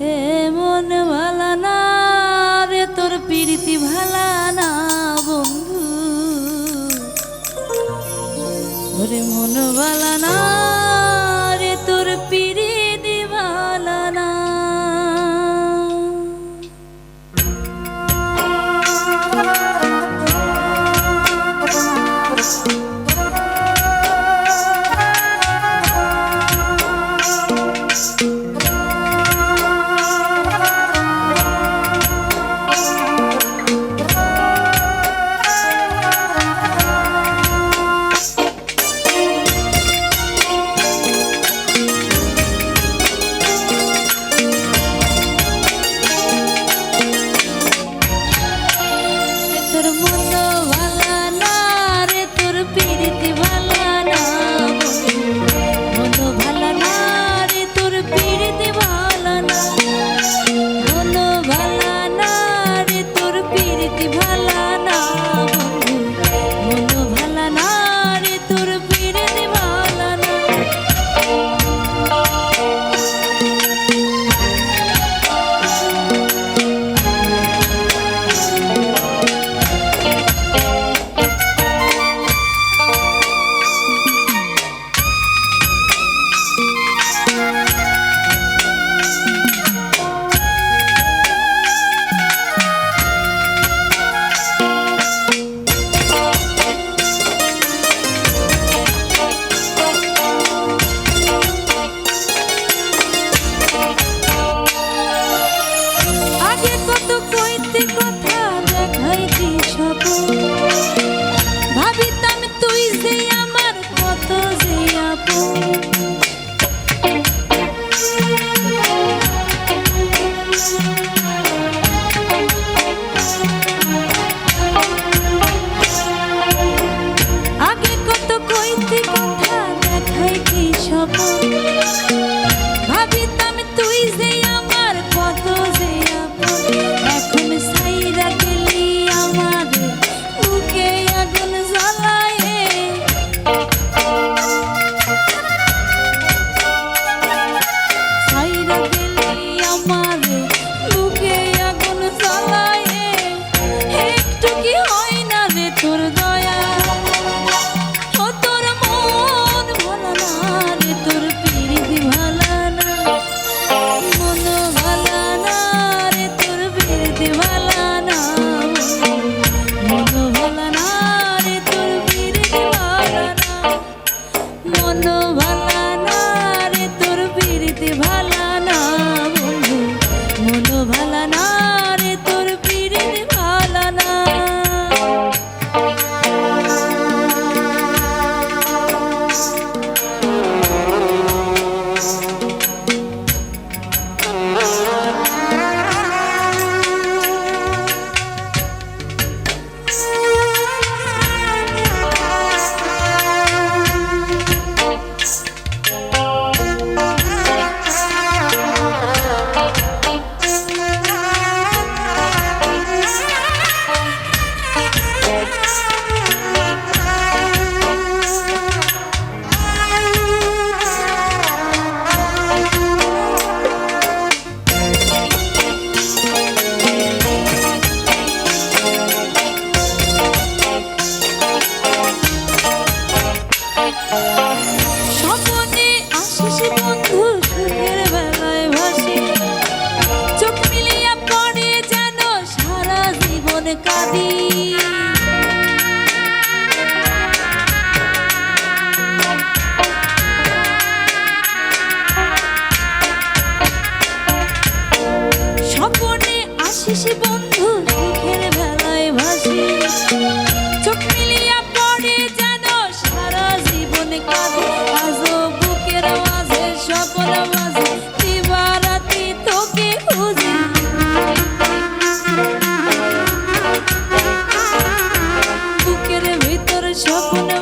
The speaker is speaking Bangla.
এমন ভালা না রে তোর প্রীতি ভালা না বন্ধু। মন ভালা না think স্বপনে আসিস বন্ধু সুখের বেলায় ভাসিস। স্বপ্ন